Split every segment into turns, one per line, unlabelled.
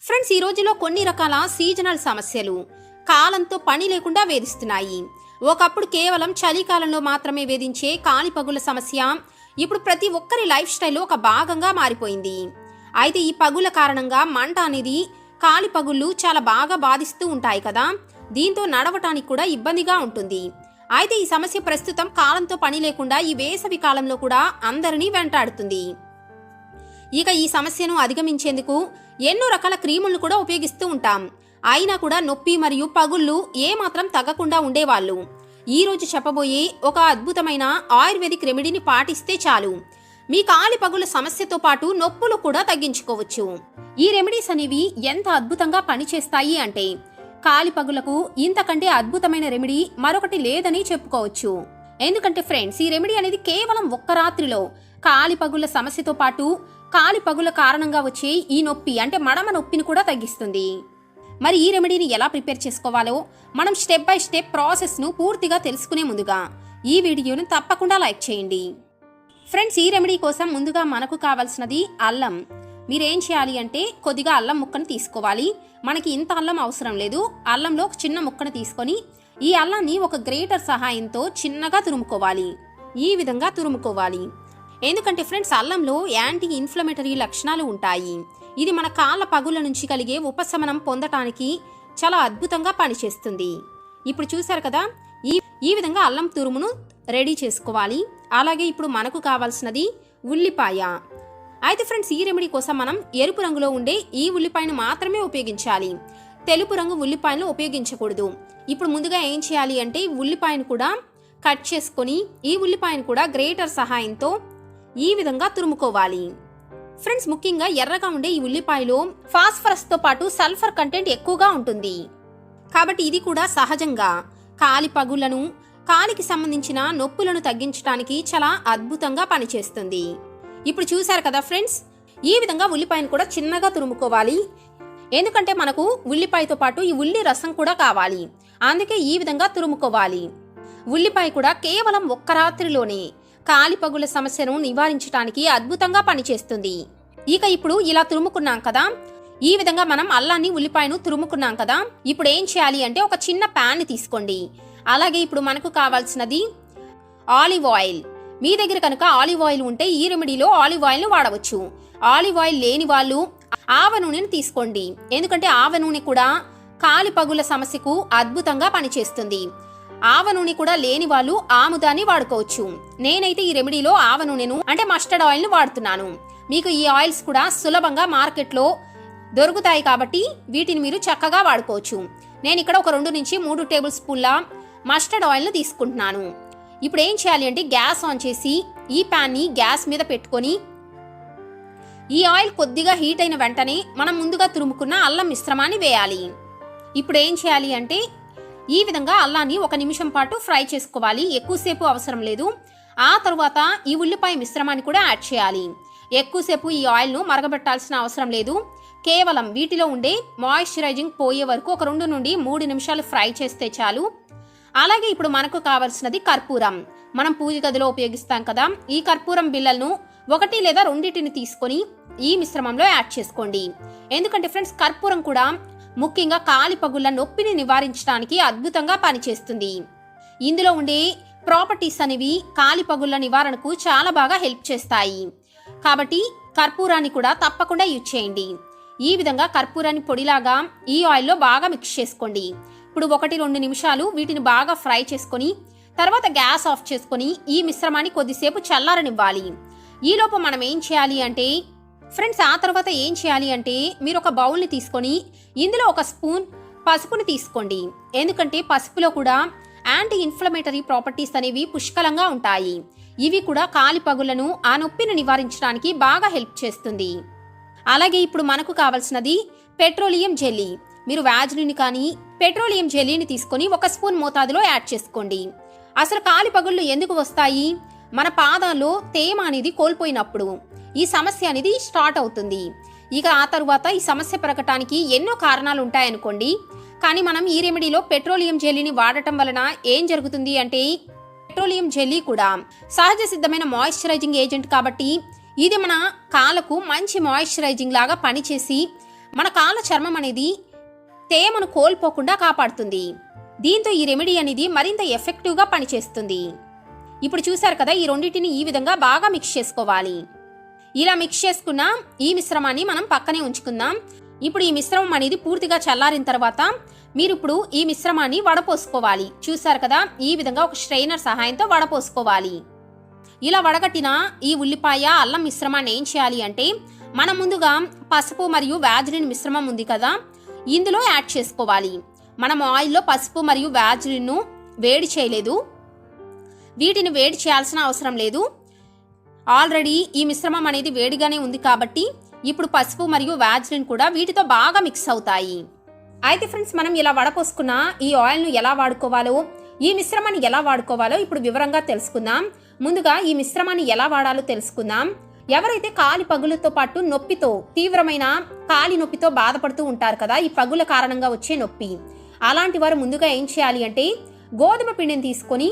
Friends ఈ రోజులో కొన్ని రకాల సీజనల్ సమస్యలు కాలంతో పని లేకుండా వేధిస్తున్నాయి. ఒకప్పుడు కేవలం చలికాలంలో మాత్రమే వేధించే కాలిపగుల సమస్య ఇప్పుడు ప్రతి ఒక్కరి లైఫ్ స్టైల్లో ఒక భాగంగా మారిపోయింది. అయితే ఈ పగుల కారణంగా మంట అనేది కాలిపగుళ్ళు చాలా బాగా బాధిస్తూ ఉంటాయి కదా. దీంతో నడవటానికి కూడా ఇబ్బందిగా ఉంటుంది. అయితే ఈ సమస్య ప్రస్తుతం కాలంతో పని లేకుండా ఈ వేసవి కాలంలో కూడా అందరినీ వెంటాడుతుంది. ఇక ఈ సమస్యను అధిగమించేందుకు ఎన్నో రకాల క్రీములను కూడా ఉపయోగిస్తూ ఉంటాం. అయినా కూడా నొప్పి మరియు పగుళ్ళు ఏమాత్రం తగ్గకుండా ఉండేవాళ్ళు. ఈరోజు చెప్పబోయే ఒక అద్భుతమైన ఆయుర్వేదిక్ రెమెడీని పాటిస్తే చాలు. మీ కాలి పగుల సమస్యతో పాటు నొప్పులు కూడా తగ్గించుకోవచ్చు. ఈ రెమెడీస్ అనేవి ఎంత అద్భుతంగా పనిచేస్తాయి అంటే కాలి పగులకు ఇంతకంటే అద్భుతమైన రెమెడీ మరొకటి లేదని చెప్పుకోవచ్చు. ఎందుకంటే ఫ్రెండ్స్ ఈ రెమెడీ అనేది కేవలం ఒక్క రాత్రిలో కాలి పగుల సమస్యతో పాటు కాలి పగుల కారణంగా వచ్చే ఈ నొప్పి అంటే మడమ నొప్పిని కూడా తగ్గిస్తుంది. మరి ఈ రెమెడీని ఎలా ప్రిపేర్ చేసుకోవాలో మనం స్టెప్ బై స్టెప్ ప్రాసెస్ను పూర్తిగా తెలుసుకునే ముందుగా ఈ వీడియోను తప్పకుండా లైక్ చేయండి. ఫ్రెండ్స్ ఈ రెమెడీ కోసం ముందుగా మనకు కావాల్సినది అల్లం. మీరేం చేయాలి అంటే కొద్దిగా అల్లం ముక్కను తీసుకోవాలి. మనకి ఇంత అల్లం అవసరం లేదు. అల్లంలో ఒక చిన్న ముక్కను తీసుకొని ఈ అల్లాన్ని ఒక గ్రేటర్ సహాయంతో చిన్నగా తురుముకోవాలి. ఈ విధంగా తురుముకోవాలి. ఎందుకంటే ఫ్రెండ్స్ అల్లంలో యాంటీ ఇన్ఫ్లమేటరీ లక్షణాలు ఉంటాయి. ఇది మన కాళ్ళ పగుల నుంచి కలిగే ఉపశమనం పొందటానికి చాలా అద్భుతంగా పనిచేస్తుంది. ఇప్పుడు చూశారు కదా ఈ ఈ విధంగా అల్లం తురుమును రెడీ చేసుకోవాలి. అలాగే ఇప్పుడు మనకు కావాల్సినది ఉల్లిపాయ. అయితే ఫ్రెండ్స్ ఈ రెమెడీ కోసం మనం ఎరుపు రంగులో ఉండే ఈ ఉల్లిపాయను మాత్రమే ఉపయోగించాలి. తెలుపు రంగు ఉల్లిపాయను ఉపయోగించకూడదు. ఇప్పుడు ముందుగా ఏం చేయాలి అంటే ఉల్లిపాయను కూడా కట్ చేసుకొని ఈ ఉల్లిపాయను కూడా గ్రేటర్ సహాయంతో ఈ విధంగా తురుముకోవాలి. ఫ్రెండ్స్ ముఖ్యంగా ఎర్రగా ఉండే ఈ ఉల్లిపాయలో ఫాస్ఫరస్తో పాటు సల్ఫర్ కంటెంట్ ఎక్కువగా ఉంటుంది. కాబట్టి ఇది కూడా సహజంగా. కాలి పగులను కాలికి సంబంధించిన నొప్పులను తగ్గించడానికి చాలా అద్భుతంగా పనిచేస్తుంది. ఇప్పుడు చూశారు కదా ఫ్రెండ్స్ ఈ విధంగా ఉల్లిపాయను కూడా చిన్నగా తురుముకోవాలి. ఎందుకంటే మనకు ఉల్లిపాయతో పాటు ఈ ఉల్లి రసం కూడా కావాలి. అందుకే ఈ విధంగా తురుముకోవాలి. ఉల్లిపాయ కూడా కేవలం ఒక్క రాత్రిలోనే కాలిపగుల సమస్యను నివారించడానికి అద్భుతంగా పనిచేస్తుంది. ఇక ఇప్పుడు ఇలా తురుముకున్నాం కదా? ఈ విధంగా మనం అల్లాన్ని ఉల్లిపాయను తురుముకున్నాం కదా? ఇప్పుడు ఏం చేయాలి అంటే ఒక చిన్న ప్యాన్ తీసుకోండి. అలాగే ఇప్పుడు మనకు కావాల్సినది ఆలివ్ ఆయిల్. మీ దగ్గర కనుక ఆలివ్ ఆయిల్ ఉంటే ఈ రెమెడీలో ఆలివ్ ఆయిల్ను వాడవచ్చు. ఆలివ్ ఆయిల్ లేని వాళ్ళు ఆవ నూనెను తీసుకోండి. ఎందుకంటే ఆవ నూనె కూడా కాలి పగుల సమస్యకు అద్భుతంగా పనిచేస్తుంది. ఆవ నూనె కూడా లేని వాళ్ళు ఆముదాన్ని వాడుకోవచ్చు. నేనైతే ఈ రెమెడీలో ఆవ నూనెను అంటే మస్టర్డ్ ఆయిల్ను వాడుతున్నాను. మీకు ఈ ఆయిల్స్ కూడా సులభంగా మార్కెట్లో దొరుకుతాయి కాబట్టి వీటిని మీరు చక్కగా వాడుకోవచ్చు. నేను ఇక్కడ ఒక రెండు నుంచి మూడు టేబుల్ స్పూన్ల మస్టర్డ్ ఆయిల్ను తీసుకుంటున్నాను. ఇప్పుడు ఏం చేయాలి అంటే గ్యాస్ ఆన్ చేసి ఈ ప్యాన్ని గ్యాస్ మీద పెట్టుకొని ఈ ఆయిల్ కొద్దిగా హీట్ అయిన వెంటనే మనం ముందుగా తురుముకున్న అల్లం మిశ్రమాన్ని వేయాలి. ఇప్పుడు ఏం చేయాలి అంటే ఈ విధంగా అల్లాన్ని ఒక నిమిషం పాటు ఫ్రై చేసుకోవాలి. ఎక్కువసేపు అవసరం లేదు. ఆ తర్వాత ఈ ఉల్లిపాయ మిశ్రమాన్ని కూడా యాడ్ చేయాలి. ఎక్కువసేపు ఈ ఆయిల్ను మరగబెట్టాల్సిన అవసరం లేదు. కేవలం వీటిలో ఉండే మాయిశ్చరైజింగ్ పోయే వరకు ఒక రెండు నుండి మూడు నిమిషాలు ఫ్రై చేస్తే చాలు. అలాగే ఇప్పుడు మనకు కావలసినది కర్పూరం. మనం పూజ గదిలో ఉపయోగిస్తాం కదా. ఈ కర్పూరం బిళ్ళలను ఒకటి లేదా రెండింటిని తీసుకొని ఈ మిశ్రమంలో యాడ్ చేసుకోండి. ఎందుకంటే ఫ్రెండ్స్ కర్పూరం కూడా ముఖ్యంగా కాలిపగుళ్ళ నొప్పిని నివారించడానికి అద్భుతంగా పనిచేస్తుంది. ఇందులో ఉండే ప్రాపర్టీస్ అనేవి కాలిపగుళ్ళ నివారణకు చాలా బాగా హెల్ప్ చేస్తాయి. కాబట్టి కర్పూరాన్ని కూడా తప్పకుండా యూజ్ చేయండి. ఈ విధంగా కర్పూరాన్ని పొడిలాగా ఈ ఆయిల్లో బాగా మిక్స్ చేసుకోండి. ఇప్పుడు ఒకటి రెండు నిమిషాలు వీటిని బాగా ఫ్రై చేసుకొని తర్వాత గ్యాస్ ఆఫ్ చేసుకొని ఈ మిశ్రమాన్ని కొద్దిసేపు చల్లారనివ్వాలి. ఈలోపు మనం ఏం చేయాలి అంటే ఫ్రెండ్స్ ఆ తర్వాత ఏం చేయాలి అంటే మీరు ఒక బౌల్ని తీసుకొని ఇందులో ఒక స్పూన్ పసుపుని తీసుకోండి. ఎందుకంటే పసుపులో కూడా యాంటీ ఇన్ఫ్లమేటరీ ప్రాపర్టీస్ అనేవి పుష్కలంగా ఉంటాయి. ఇవి కూడా కాలిపగులను ఆ నొప్పిని నివారించడానికి బాగా హెల్ప్ చేస్తుంది. అలాగే ఇప్పుడు మనకు కావాల్సినది పెట్రోలియం జెల్లీ. మీరు వ్యాజ్లిని కానీ పెట్రోలియం జెల్లీని తీసుకొని ఒక స్పూన్ మోతాదులో యాడ్ చేసుకోండి. అసలు కాలిపగుళ్ళు ఎందుకు వస్తాయి? మన పాదాల్లో తేమ అనేది కోల్పోయినప్పుడు. ఈ సమస్య అనేది స్టార్ట్ అవుతుంది. ఇక ఆ తరువాత ఈ సమస్య పెరగటానికి ఎన్నో కారణాలు ఉంటాయనుకోండి కానీ మనం ఈ రెమెడీలో పెట్రోలియం జెల్లీని వాడటం వలన ఏం జరుగుతుంది అంటే పెట్రోలియం జెల్లీ కూడా సహజ సిద్ధమైన మాయిశ్చరైజింగ్ ఏజెంట్ కాబట్టి ఇది మన కాళ్ళకు మంచి మాయిశ్చరైజింగ్ లాగా పనిచేసి మన కాళ్ళ చర్మం అనేది తేమను కోల్పోకుండా కాపాడుతుంది. దీంతో ఈ రెమెడీ అనేది మరింత ఎఫెక్టివ్గా పనిచేస్తుంది. ఇప్పుడు చూశారు కదా ఈ రెండింటిని ఈ విధంగా బాగా మిక్స్ చేసుకోవాలి. ఇలా మిక్స్ చేసుకున్న. ఈ మిశ్రమాన్ని మనం పక్కనే ఉంచుకుందాం. ఇప్పుడు ఈ మిశ్రమం అనేది పూర్తిగా చల్లారిన తర్వాత మీరు ఇప్పుడు ఈ మిశ్రమాన్ని వడపోసుకోవాలి. చూశారు కదా? ఈ విధంగా ఒక స్ట్రైనర్ సహాయంతో వడపోసుకోవాలి. ఇలా వడగట్టిన ఈ ఉల్లిపాయ అల్లం మిశ్రమాన్ని ఏం చేయాలి అంటే మనం ముందుగా పసుపు మరియు వ్యాజిలిన్ మిశ్రమం ఉంది కదా? ఇందులో యాడ్ చేసుకోవాలి. మనం ఆయిల్లో పసుపు మరియు వ్యాజిలిన్ను వేడి చేయలేదు. వీటిని వేడి చేయాల్సిన అవసరం లేదు. ఆల్రెడీ ఈ మిశ్రమం అనేది వేడిగానే ఉంది కాబట్టి ఇప్పుడు పసుపు మరియు వ్యాజ్లిన్ కూడా వీటితో బాగా మిక్స్ అవుతాయి. అయితే ఫ్రెండ్స్ మనం ఇలా వడపోసుకున్న ఈ ఆయిల్ను ఎలా వాడుకోవాలో ఈ మిశ్రమాన్ని ఎలా వాడుకోవాలో ఇప్పుడు వివరంగా తెలుసుకుందాం. ముందుగా ఈ మిశ్రమాన్ని ఎలా వాడాలో తెలుసుకుందాం. ఎవరైతే కాలి పగులతో పాటు నొప్పితో తీవ్రమైన కాలి నొప్పితో బాధపడుతూ ఉంటారు కదా ఈ పగుల కారణంగా వచ్చే నొప్పి. అలాంటి వారు ముందుగా ఏం చేయాలి అంటే గోధుమ పిండిని తీసుకొని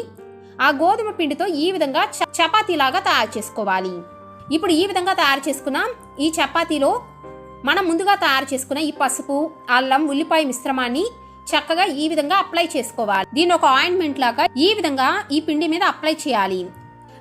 ఆ గోధుమ పిండితో ఈ విధంగా చ- చపాతీలాగా తయారు చేసుకోవాలి. ఇప్పుడు ఈ విధంగా తయారు చేసుకున్న ఈ చపాతీలో మనం ముందుగా తయారు చేసుకున్న ఈ పసుపు అల్లం ఉల్లిపాయ మిశ్రమాన్ని చక్కగా ఈ విధంగా అప్లై చేసుకోవాలి. దీని ఒక ఆయింట్మెంట్ లాగా ఈ విధంగా ఈ పిండి మీద అప్లై చేయాలి.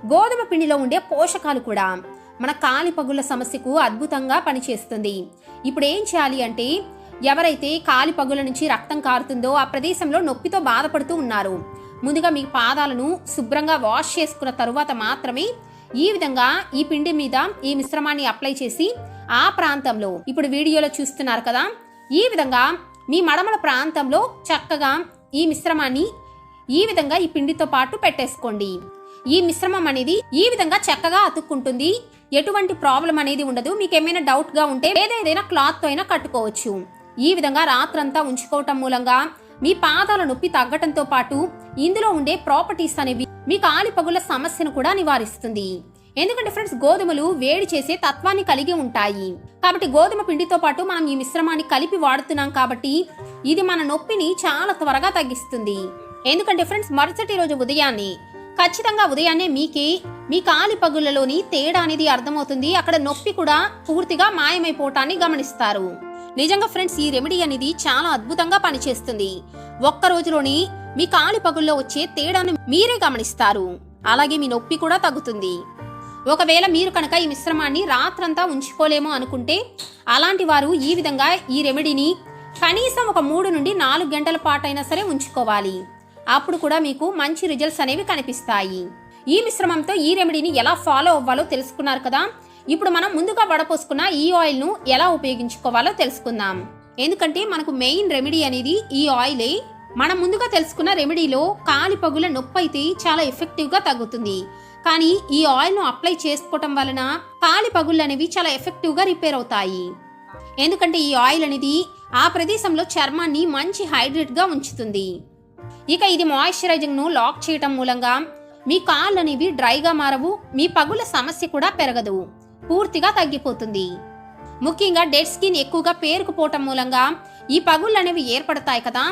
గోధుమ పిండిలో ఉండే పోషకాలు కూడా మన కాలి పగుళ్ళ సమస్యకు అద్భుతంగా పనిచేస్తుంది. ఇప్పుడు ఏం చేయాలి అంటే ఎవరైతే కాలి పగుల నుంచి రక్తం కారుతుందో ఆ ప్రదేశంలో నొప్పితో బాధపడుతూ ఉన్నారు ముందుగా మీ పాదాలను శుభ్రంగా వాష్ చేసుకున్న తరువాత మాత్రమే ఈ విధంగా ఈ పిండి మీద ఈ మిశ్రమాన్ని అప్లై చేసి ఆ ప్రాంతంలో ఇప్పుడు వీడియోలో చూస్తున్నారు కదా ఈ విధంగా మీ మడమల ప్రాంతంలో చక్కగా ఈ మిశ్రమాన్ని ఈ విధంగా ఈ పిండితో పాటు పెట్టేసుకోండి. ఈ మిశ్రమం అనేది ఈ విధంగా చక్కగా అతుక్కుంటుంది. ఎటువంటి ప్రాబ్లం అనేది ఉండదు. మీకు ఏమైనా డౌట్గా ఉంటే ఏదైనా క్లాత్తో అయినా కట్టుకోవచ్చు. ఈ విధంగా రాత్రంతా ఉంచుకోవటం మూలంగా మీ పాదాల నొప్పి తగ్గటంతో పాటు ఇందులో ఉండే ప్రాపర్టీస్ అనేవి మీ కాలిపగుల సమస్యను కూడా నివారిస్తుంది. ఎందుకంటే ఫ్రెండ్స్ గోధుమలు వేడి చేసే తత్వాన్ని కలిగి ఉంటాయి. కాబట్టి గోధుమ పిండితో పాటు మనం ఈ మిశ్రమాన్ని కలిపి వాడుతున్నాం కాబట్టి ఇది మన నొప్పిని చాలా త్వరగా తగ్గిస్తుంది. ఎందుకంటే ఫ్రెండ్స్ మరుసటి రోజు ఉదయాన్నే ఖచ్చితంగా ఉదయాన్నే మీకే మీ కాలి పగులలోని తేడా అనేది అర్థమవుతుంది. అక్కడ నొప్పి కూడా పూర్తిగా మాయమైపోవటాన్ని గమనిస్తారు. నిజంగా ఫ్రెండ్స్ ఈ రెమెడీ అనేది చాలా అద్భుతంగా పనిచేస్తుంది. ఒక్క రోజులోని మీ కాలి పగుల్లో వచ్చే తేడాను మీరే గమనిస్తారు. అలాగే మీ నొప్పి కూడా తగ్గుతుంది. ఒకవేళ మీరు కనుక ఈ మిశ్రమాన్ని రాత్రంతా ఉంచుకోలేమో అనుకుంటే అలాంటి వారు ఈ విధంగా ఈ రెమెడీని కనీసం ఒక మూడు నుండి నాలుగు గంటల పాటైనా సరే ఉంచుకోవాలి. అప్పుడు కూడా మీకు మంచి రిజల్ట్స్ అనేవి కనిపిస్తాయి. ఈ మిశ్రమంతో ఈ రెమెడీని ఎలా ఫాలో అవ్వాలో తెలుసుకున్నారు కదా? ఇప్పుడు మనం ముందుగా వడపోసుకున్న ఈ ఆయిల్ను ఎలా ఉపయోగించుకోవాలో తెలుసుకుందాం. ఎందుకంటే మనకు మెయిన్ రెమెడీ అనేది ఈ ఆయిలే. మనం ముందుగా తెలుసుకున్న రెమెడీలో కాలిపగుల నొప్పి అయితే చాలా ఎఫెక్టివ్గా తగ్గుతుంది. కానీ ఈ ఆయిల్ను అప్లై చేసుకోవటం వలన కాలి పగుళ్ళు అనేవి చాలా ఎఫెక్టివ్గా రిపేర్ అవుతాయి. ఎందుకంటే ఈ ఆయిల్ అనేది ఆ ప్రదేశంలో చర్మాన్ని మంచి హైడ్రేట్గా ఉంచుతుంది. ఇక ఇది మాయిశ్చరైజింగ్ను లాక్ చేయటం మూలంగా మీ కాళ్ళు అనేవి డ్రైగా మారవు మీ పగుల సమస్య కూడా పెరగదు. పూర్తిగా తగ్గిపోతుంది. ముఖ్యంగా డెడ్ స్కిన్ ఎక్కువగా పేరుకుపోవటం మూలంగా ఈ పగుళ్ళు అనేవి ఏర్పడతాయి కదా.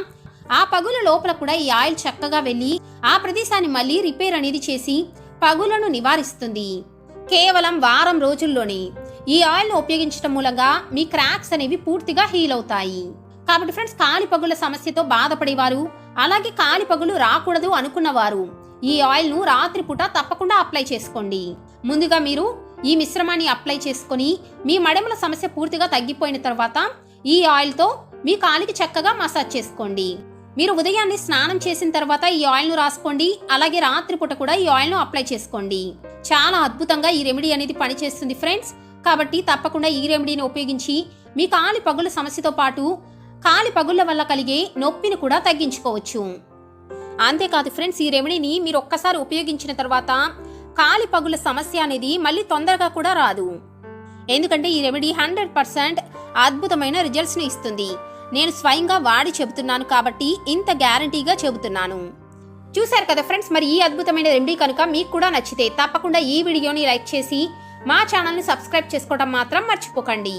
ఆ పగుల లోపల కూడా ఈ ఆయిల్ చక్కగా వెళ్ళి ఆ ప్రదేశాన్ని మళ్ళీ రిపేర్ అనేది చేసి పగులను నివారిస్తుంది. కేవలం వారం రోజుల్లోనే ఈ ఆయిల్ను ఉపయోగించడం మూలంగా మీ క్రాక్స్ అనేవి పూర్తిగా హీల్ అవుతాయి. కాబట్టి ఫ్రెండ్స్ కాలి పగుల సమస్యతో బాధపడేవారు అలాగే కాలి పగులు రాకూడదు అనుకున్నవారు ఈ ఆయిల్ను రాత్రిపూట తప్పకుండా అప్లై చేసుకోండి. ముందుగా మీరు ఈ మిశ్రమాన్ని అప్లై చేసుకొని మీ మడమల సమస్య పూర్తిగా తగ్గిపోయిన తర్వాత ఈ ఆయిల్తో మీ కాలికి చక్కగా మసాజ్ చేసుకోండి. మీరు ఉదయాన్నే స్నానం చేసిన తర్వాత ఈ ఆయిల్ను రాసుకోండి. అలాగే రాత్రిపూట కూడా ఈ ఆయిల్ను అప్లై చేసుకోండి. చాలా అద్భుతంగా ఈ రెమెడీ అనేది పనిచేస్తుంది ఫ్రెండ్స్. కాబట్టి తప్పకుండా ఈ రెమెడీని ఉపయోగించి మీ కాలి పగుల సమస్యతో పాటు కాలి పగుళ్ళ వల్ల కలిగే నొప్పిని కూడా తగ్గించుకోవచ్చు. అంతేకాదు ఫ్రెండ్స్ ఈ రెమెడీని మీరు ఒక్కసారి ఉపయోగించిన తర్వాత కాలి పగుల సమస్య అనేది మళ్ళీ తొందరగా కూడా రాదు. ఎందుకంటే ఈ రెమెడీ హండ్రెడ్ పర్సెంట్ అద్భుతమైన రిజల్ట్స్ని ఇస్తుంది. నేను స్వయంగా వాడి చెబుతున్నాను కాబట్టి ఇంత గ్యారంటీగా చెబుతున్నాను. చూశారు కదా ఫ్రెండ్స్ మరి ఈ అద్భుతమైన రెమెడీ కనుక మీకు కూడా నచ్చితే తప్పకుండా ఈ వీడియోని లైక్ చేసి మా ఛానల్ని సబ్స్క్రైబ్ చేసుకోవడం మాత్రం మర్చిపోకండి.